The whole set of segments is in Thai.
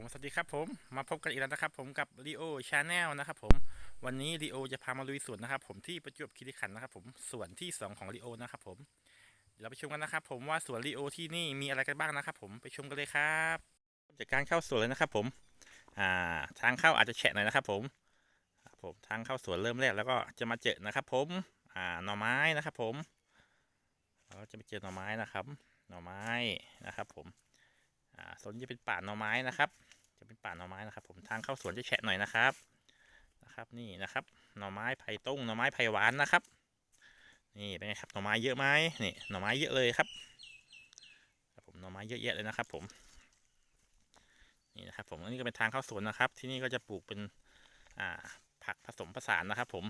ผมสวัสดีครับผมมาพบกันอีกแล้วนะครับ ผมกับรีโอชาแนลนะครับผมวันนี้รีโอจะพามาลุยสวนนะครับ ผมที่ประจวบคีรีขันธ์นะครับ ผมสวนที่สองของรีโอนะครับผมเดี๋ยวเราไปชมกันนะครับ ผมว่าสวนรีโอที่นี่มีอะไรกันบ้างนะครับ ผมไปชมกันเลยครับจากการเข้าสวนเลยนะครับ ผมอ่าทางเข้าอาจจะแฉะหน่อยนะครับ ผมผมทางเข้าสวนเริ่มแรกแล้วก็จะมาเจอนะครับ ผมอ่าหน่อไม้นะครับ ผมเราจะไปเจอหน่อไม้นะครับ หน่อไม้นะครับ ผม อ่าโซนจะเป็นป่าหน่อไม้นะครับ จะเป็นป่าหน่อไม้นะครับ ผมทางเข้าสวนจะแฉะหน่อยนะครับนะครับ นี่นะครับ หน่อไม้ไผ่ต้งหน่อไม้ไผ่หวานนะครับ นี่เป็นไงครับหน่อไม้เยอะไหมนี่หน่อไม้เยอะเลยครับครับผมหน่อไม้เยอะแยะเลยนะครับ ผมนี่นะครับ ผมอันนี้ก็เป็นทางเข้าสวนนะครับ ที่นี่ก็จะปลูกเป็นอ่าผักผสมผสานนะครับ ผม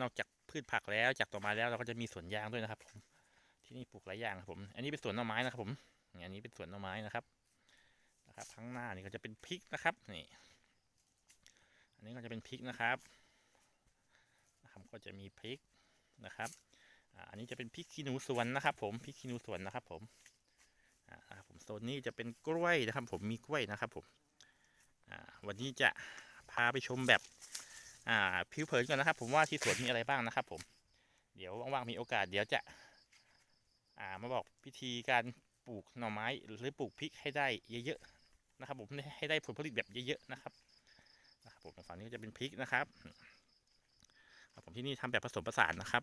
นอกจากพืชผักแล้วจากต่อไมาแล้วเราก็จะมีสวนยางด้วยนะครับ ผมที่นี่ปลูกหลายอย่างครับผม อันนี้เป็นสวนหน่อไม้นะครับผม อันนี้เป็นสวนหน่อไม้นะครับนะครับข้างหน้านี่ก็จะเป็นพริกนะครับนี่อันนี้ก็จะเป็นพริกนะครับนะครับก็จะมีพริกนะครับอันนี้จะเป็นพริกขี้หนูสวนนะครับ ผมพริกขี้หนูสวนนะครับ ผมอ่าครับผมโซนนี้จะเป็นกล้วยนะครับ ผมมีกล้วยนะครับ ผมวันนี้จะพาไปชมแบบอ่าผิวเผินก่อนนะครับ ผมว่าที่สวนมีอะไรบ้างนะครับ ผม เดี๋ยวว่างๆมีโอกาสเดี๋ยวจะอ่ามาบอกพิธีการ ปลูกหน่อไม้หรือปลูกพริกให้ได้เยอะๆนะครับ ผมให้ได้ผลผลิตแบบเยอะๆนะครับนะครับผมฝั่งนี้ก็จะเป็นพริกนะครับครับผมที่นี่ทำแบบผสมผสานนะครับ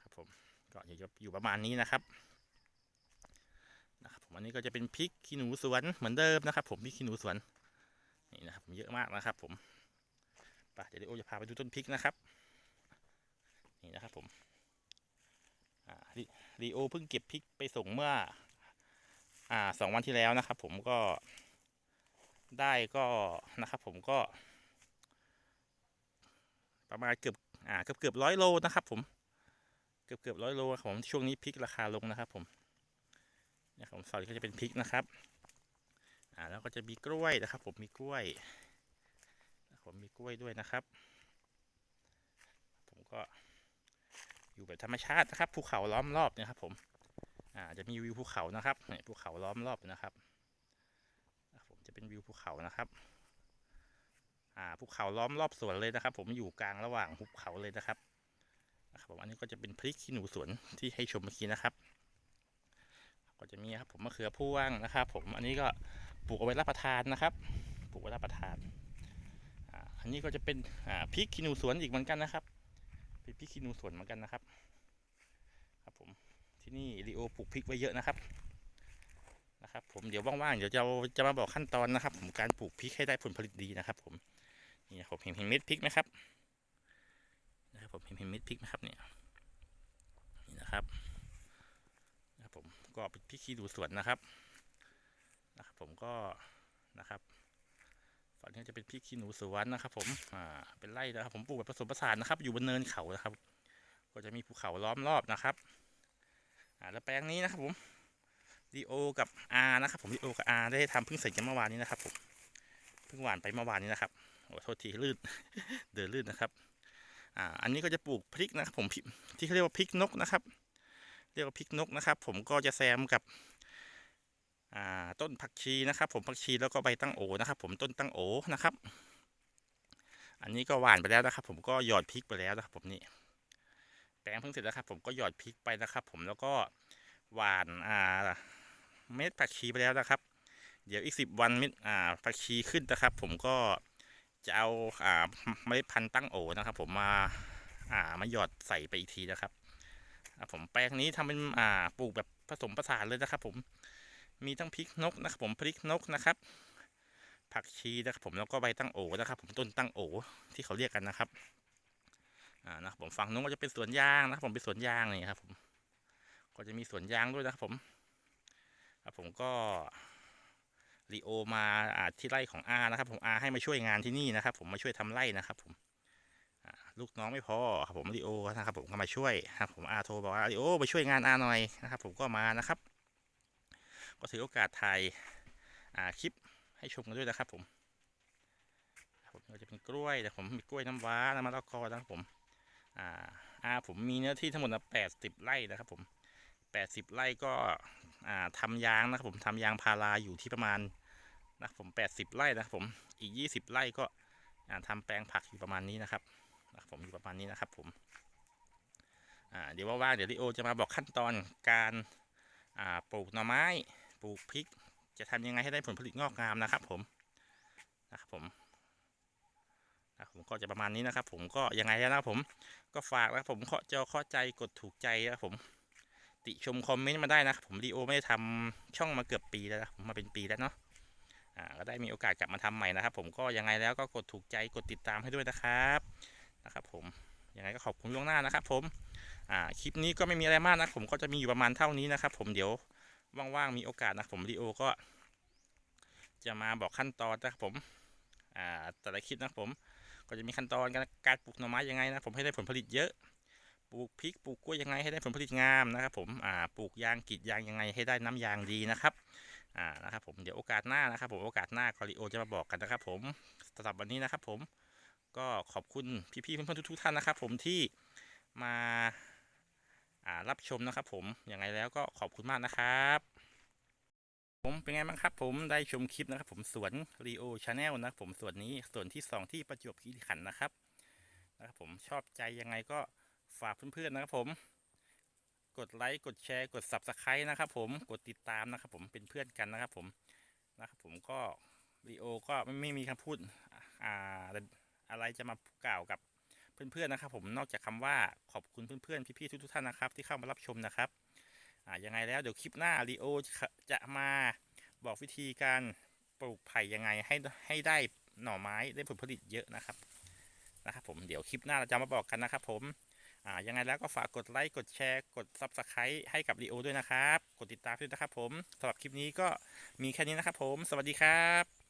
ครับผมก็อยู่อยู่ประมาณนี้นะครับนะครับผมอันนี้ก็จะเป็นพริกขี้หนูสวนเหมือนเดิมนะครับ ผมพริกขี้หนูสวนนี่นะครับผมเยอะมากนะครับ ผมไปเดี๋ยวโอจะพาไปดูต้นพริกนะครับ นี่นะครับผม รีโอเพิ่งเก็บพริกไปส่งเมื่อ อ่าสองวันที่แล้วนะครับ ผมก็ได้ก็นะครับ ผมก็ ประมาณเกือบอ่าเกือบเกือบร้อยโลนะครับ ผมเกือบเกือบร้อยโลครับผมช่วงนี้พริกราคาลงนะครับ ผมเนี่ยของสอดก็จะเป็นพริกนะครับอ่าแล้วก็จะมีกล้วยนะครับ ผมมีกล้วย ผมมีกล้วยด้วยนะครับ ผมก็ อยู่แบบธรรมชาตินะครับภูเขาล้อมรอบนะครับ ผมอ่าจะมีวิวภูเขานะครับเนี่ยภูเขาล้อมรอบนะครับผมจะเป็นวิวภูเขานะครับอ่าภูเขาล้อมรอบสวนเลยนะครับ ผมอยู่กลางระหว่างภูเขาเลยนะครับนะครับผมอันนี้ก็จะเป็นพริกขี้หนูสวนที่ให้ชมเมื่อกี้นะครับ ก็จะมีครับผมมะเขือพวงนะครับ ผมอันนี้ก็ปลูกเอาไว้รับประทานนะครับ ปลูกไว้รับประทานอันนี้ก็จะเป็นพริกขี้หนูสวนอีกเหมือนกันนะครับ เป็นพริกขี้นูสวนเหมือนกันนะครับ ครับผมที่นี่รีโอปลูกพริกไว้เยอะนะครับนะครับ ผมเดี๋ยวว่างๆเดี๋ยวจะจะมาบอกขั้นตอนนะครับ ผมการปลูกพริกให้ได้ผลผลิตดีนะครับ ผมนี่ผมเห็นเห็นเม็ดพริกไหมครับนะครับผมเห็นเห็นเม็ดพริกไหมครับเนี่ยนี่นะครับนะครับผมก็เป็นพริกขี้นูสวนนะครับนะครับ ผมก็นะครับ จะเป็นพริกขี้หนูสวนนะครับ ผมอ่าเป็นไร่นะครับ ผมปลูกแบบผสมผสานนะครับ อยู่บนเนินเขานะครับ ก็จะมีภูเขาล้อมรอบนะครับอ่าแล้วแปลงนี้นะครับ ผมดีโอกับอานะครับ ผมดีโอกับอาได้ทำเพิ่งเสร็จกันเมื่อวานนี้นะครับ ผมเพิ่งหวานไปเมื่อวานนี้นะครับโอ้โทษทีลื่นเดินลื่นนะครับอ่าอันนี้ก็จะปลูกพริกนะครับ ผมที่เขาเรียกว่าพริกนกนะครับ เรียกว่าพริกนกนะครับ ผมก็จะแซมกับ ต้นผักชีนะครับ ผมผักชีแล้วก็ใบตั้งโอนะครับ ผมต้นตั้งโอนะครับ อันนี้ก็หว่านไปแล้วนะครับ ผมก็หยอดพริกไปแล้วนะครับ ผมนี่แปลงเพิ่งเสร็จแล้วครับ ผมก็หยอดพริกไปนะครับ ผมแล้วก็หว่านอ่าเม็ดผักชีไปแล้วนะครับ เดี๋ยวอีกสิบวันเม็ดอ่าผักชีขึ้นนะครับ ผมก็จะเอาอ่าเมล็ดพันธุ์ตั้งโอนะครับ ผมมาอ่ามาหยอดใส่ไปอีกทีนะครับผมแปลงนี้ทำเป็นอ่าปลูกแบบผสมผสานเลยนะครับ ผม มีทั้งพริกนกนะครับผมพริกนกนะครับ ผักชีนะครับผมแล้วก็ใบตั้งโอนะครับ ผมต้นตั้งโอที่เขาเรียกกันนะครับอ่านะครับผมฝั่งนู้นก็จะเป็นสวนยางนะครับ ผมเป็นสวนยางนี่ครับผมก็จะมีสวนยางด้วยนะครับผมครับผมก็รีโอมาอ่าที่ไร่ของอานะครับ ผมอาให้มาช่วยงานที่นี่นะครับ ผมมาช่วยทำไร่นะครับ ผมลูกน้องไม่พอครับผมรีโอนะครับ ผมก็มาช่วยครับผมอาโทรบอกว่ารีโอไปช่วยงานอาหน่อยนะครับ ผมก็มานะครับ ก็ถือโอกาสถ่ายคลิปให้ชมกันด้วยนะครับผมผมก็จะเป็นกล้วยแต่ผมมีกล้วยน้ำว้าน้ำมะละกอนะครับผมอ่าอาผมมีเนื้อที่ทั้งหมดนะแปดสิบไร่นะครับผมแปดสิบไร่ก็อ่าทำยางนะครับผมทำยางพาราอยู่ที่ประมาณนะครับผม80ไร่นะครับผมอีก20ไร่ก็อ่าทำแปลงผักอยู่ประมาณนี้นะครับนะครับผมอยู่ประมาณนี้นะครับผมอ่าเดี๋ยวว่างๆเดี๋ยวลิโอจะมาบอกขั้นตอนการอ่าปลูกหน่อไม้ ลูกพริก จะทำยังไงให้ได้ผลผลิตงอกงามนะครับ ผมนะครับผมนะครับผมก็จะประมาณนี้นะครับ ผมก็ยังไงแล้วนะผมก็ฝากนะครับผมเคาะจอเคาะใจกดถูกใจนะครับผม ติชมคอมเมนต์มาได้นะครับผมดีโอไม่ได้ทำช่องมาเกือบปีแล้วนะผมมาเป็นปีแล้วเนาะอ่าก็ได้มีโอกาสกลับมาทำใหม่นะครับ ผมก็ยังไงแล้วก็กดถูกใจกดติดตามให้ด้วยนะครับนะครับผมยังไงก็ขอบคุณล่วงหน้านะครับ ผมอ่าคลิปนี้ก็ไม่มีอะไรมากนะผมก็จะมีอยู่ประมาณเท่านี้นะครับ ผมเดี๋ยว ว่างๆมีโอกาสนะผมดีโอก็ จะมาบอกขั้นตอนนะครับผมอ่าแต่ละคลิปนะผม ก็จะมีขั้นตอนการการปลูกหน่อไม้ยังไงนะผมให้ได้ผลผลิตเยอะปลูกพริกปลูกกล้วยยังไงให้ได้ผลผลิตงามนะครับผมอ่าปลูกยางกีดยางยังไงให้ได้น้ำยางดีนะครับอ่านะครับผมเดี๋ยวโอกาสหน้านะครับผมโอกาสหน้าคอริโอจะมาบอกกันนะครับผมสำหรับวันนี้นะครับผมก็ขอบคุณพี่ๆเพื่อนๆทุกๆท่านนะครับผมที่มา รับชมนะครับผมยังไงแล้วก็ขอบคุณมากนะครับผมเป็นไงบ้างครับผมได้ชมคลิปนะครับผมสวนรีโอชาแนลนะครับผมส่วนนี้ส่วนที่สองที่ประจวบคีรีขันธ์นะครับนะครับผมชอบใจยังไงก็ฝากเพื่อนๆนะครับผม กดไลค์กดแชร์กด subscribe นะครับผมกดติดตามนะครับผมเป็นเพื่อนกันนะครับผมนะครับผมก็รีโอก็ไม่ไม่มีคำพูดอ่าอะไรจะมากล่าวกับ เพื่อนๆนะครับ ผมนอกจากคำว่าขอบคุณเพื่อนๆพี่ๆทุกๆท่านนะครับ ที่เข้ามารับชมนะครับอ่ายังไงแล้วเดี๋ยวคลิปหน้าลีโอจะมาบอกวิธีการปลูกไผ่ยังไงให้ให้ได้หน่อไม้ได้ผลผลิตเยอะนะครับนะครับ ผมเดี๋ยวคลิปหน้าเราจะมาบอกกันนะครับ ผมอ่ายังไงแล้วก็ฝากกดไลค์กดแชร์กด Subscribe ให้กับลีโอด้วยนะครับ กดติดตามด้วยนะครับ ผมสำหรับคลิปนี้ก็มีแค่นี้นะครับ ผม สวัสดีครับ